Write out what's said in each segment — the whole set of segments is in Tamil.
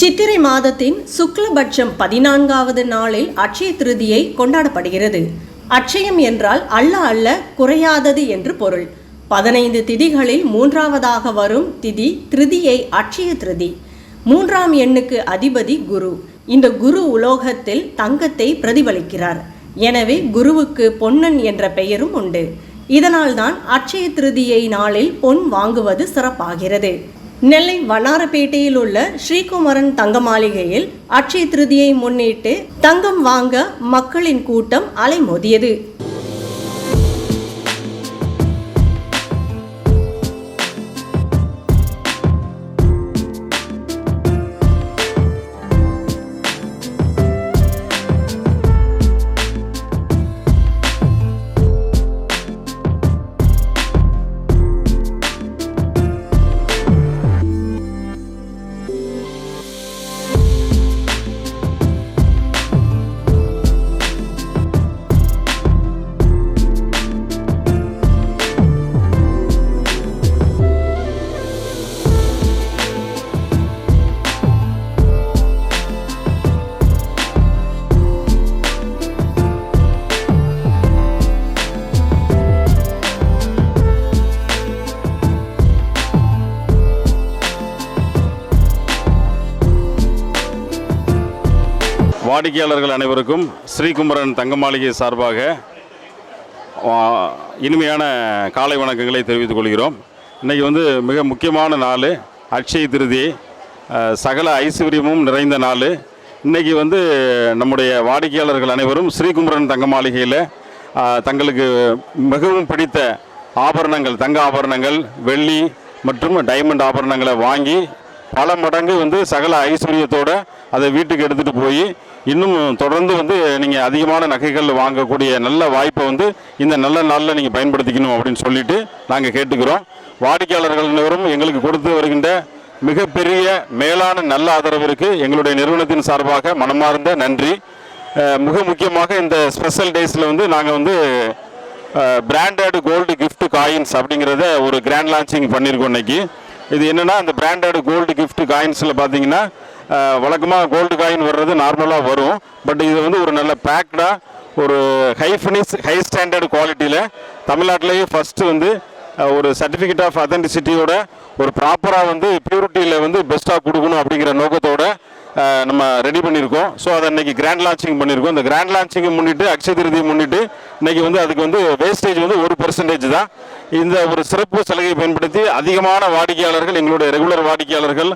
சித்திரை மாதத்தின் சுக்லபட்சம் பதினான்காவது நாளில் அட்சய திருதியை கொண்டாடப்படுகிறது. அட்சயம் என்றால் அல்ல அல்ல குறையாதது என்று பொருள். பதினைந்து திதிகளில் மூன்றாவதாக வரும் திதி திருதியை அட்சய திருதி. மூன்றாம் எண்ணுக்கு அதிபதி குரு. இந்த குரு உலோகத்தில் தங்கத்தை பிரதிபலிக்கிறார். எனவே குருவுக்கு பொன்னன் என்ற பெயரும் உண்டு. இதனால்தான் அட்சய திருதியை நாளில் பொன் வாங்குவது சிறப்பாகிறது. நெல்லை வண்ணாரப்பேட்டையில் உள்ள ஸ்ரீகுமரன் தங்க மாளிகையில் அட்சய திருதியை முன்னிட்டு தங்கம் வாங்க மக்களின் கூட்டம் அலைமோதியது. வாடிக்கையாளர்கள் அனைவருக்கும் ஸ்ரீகுமரன் தங்க மாளிகை சார்பாக இனிமையான காலை வணக்கங்களை தெரிவித்துக் கொள்கிறோம். இன்றைக்கி வந்து மிக முக்கியமான நாள் அக்ஷய திருதி சகல ஐஸ்வர்யமும் நிறைந்த நாள். இன்றைக்கி வந்து நம்முடைய வாடிக்கையாளர்கள் அனைவரும் ஸ்ரீகுமரன் தங்க மாளிகையில் தங்களுக்கு மிகவும் பிடித்த ஆபரணங்கள் தங்க ஆபரணங்கள் வெள்ளி மற்றும் டைமண்ட் ஆபரணங்களை வாங்கி பல மடங்கு வந்து சகல ஐஸ்வர்யத்தோடு அதை வீட்டுக்கு எடுத்துகிட்டு போய் இன்னும் தொடர்ந்து வந்து நீங்கள் அதிகமான நகைகள் வாங்கக்கூடிய நல்ல வாய்ப்பை வந்து இந்த நல்ல நாளில் நீங்கள் பயன்படுத்திக்கணும் அப்படின்னு சொல்லிட்டு நாங்கள் கேட்டுக்கிறோம். வாடிக்கையாளர்கள் அனைவரும் எங்களுக்கு கொடுத்து வருகின்ற மிகப்பெரிய மேலான நல்ல ஆதரவிற்கு எங்களுடைய நிறுவனத்தின் சார்பாக மனமார்ந்த நன்றி. மிக முக்கியமாக இந்த ஸ்பெஷல் டேஸில் வந்து நாங்கள் வந்து பிராண்டட் கோல்டு கிஃப்ட் காயின்ஸ் அப்படிங்கிறத ஒரு கிராண்ட் லான்ச்சிங் பண்ணியிருக்கோம் இன்னைக்கு. இது என்னென்னா அந்த பிராண்டட் கோல்டு கிஃப்ட் காயின்ஸில் பார்த்தீங்கன்னா வழக்கமாக கோல்டு காயின் வர்றது நார்மலாக வரும். பட் இது வந்து ஒரு நல்ல பேக்டாக ஒரு ஹை ஃபினிஷ் ஹை ஸ்டாண்டர்ட் குவாலிட்டியில் தமிழ்நாட்டிலேயே ஃபஸ்ட்டு வந்து ஒரு சர்டிஃபிகேட் ஆஃப் அத்தன்டிசிட்டியோட ஒரு ப்ராப்பராக வந்து பியூரிட்டியில் வந்து பெஸ்ட்டாக கொடுக்கணும் அப்படிங்கிற நோக்கத்தோட நம்ம ரெடி பண்ணியிருக்கோம். ஸோ அதை இன்றைக்கி கிராண்ட் லான்ச்சிங் பண்ணியிருக்கோம். இந்த கிராண்ட் லான்ச்சிங்கை முன்னிட்டு அக்ஷய திருதியை முன்னிட்டு இன்றைக்கி வந்து அதுக்கு வந்து வேஸ்டேஜ் வந்து ஒரு பெர்சன்டேஜ் தான். இந்த ஒரு சிறப்பு சலுகையை பயன்படுத்தி அதிகமான வாடிக்கையாளர்கள் எங்களுடைய ரெகுலர் வாடிக்கையாளர்கள்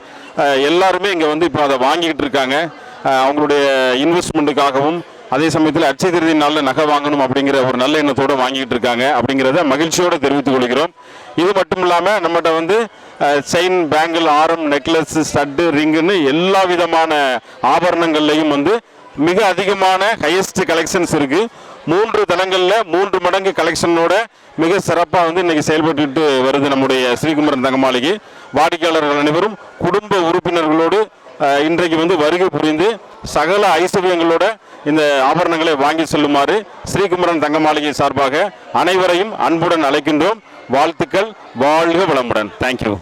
எல்லாருமே இங்கே வந்து இப்போ அதை வாங்கிக்கிட்டு இருக்காங்க. அவங்களுடைய இன்வெஸ்ட்மெண்ட்டுக்காகவும் அதே சமயத்தில் அச்சை திருதி நாளில் நகை வாங்கணும் அப்படிங்கிற ஒரு நல்ல எண்ணத்தோடு வாங்கிட்டு இருக்காங்க அப்படிங்கிறத மகிழ்ச்சியோட தெரிவித்துக் கொள்கிறோம். இது மட்டும் இல்லாமல் நம்மகிட்ட வந்து செயின் பேங்கிள் ஆரம் நெக்லஸ் ஸ்டட்டு ரிங்குன்னு எல்லா விதமான ஆபரணங்கள்லையும் வந்து மிக அதிகமான ஹையஸ்ட் கலெக்ஷன்ஸ் இருக்குது மூன்று தளங்களில் மூன்று மடங்கு கலெக்ஷனோட மிக சிறப்பாக வந்து இன்றைக்கி செயல்பட்டுக்கிட்டு வருது நம்முடைய ஸ்ரீகுமரன் தங்கமாளிகை வாடிக்கையாளர்கள் அனைவரும் இன்றைக்கு வந்து வருகை புரிந்து சகல ஐஸ்வர்யங்களோட இந்த ஆபரணங்களை வாங்கி செல்லுமாறு ஸ்ரீகுமரன் தங்க மாளிகை சார்பாக அனைவரையும் அன்புடன் அழைக்கின்றோம். வாழ்த்துக்கள் வாழ்க வளமுடன். தேங்க்யூ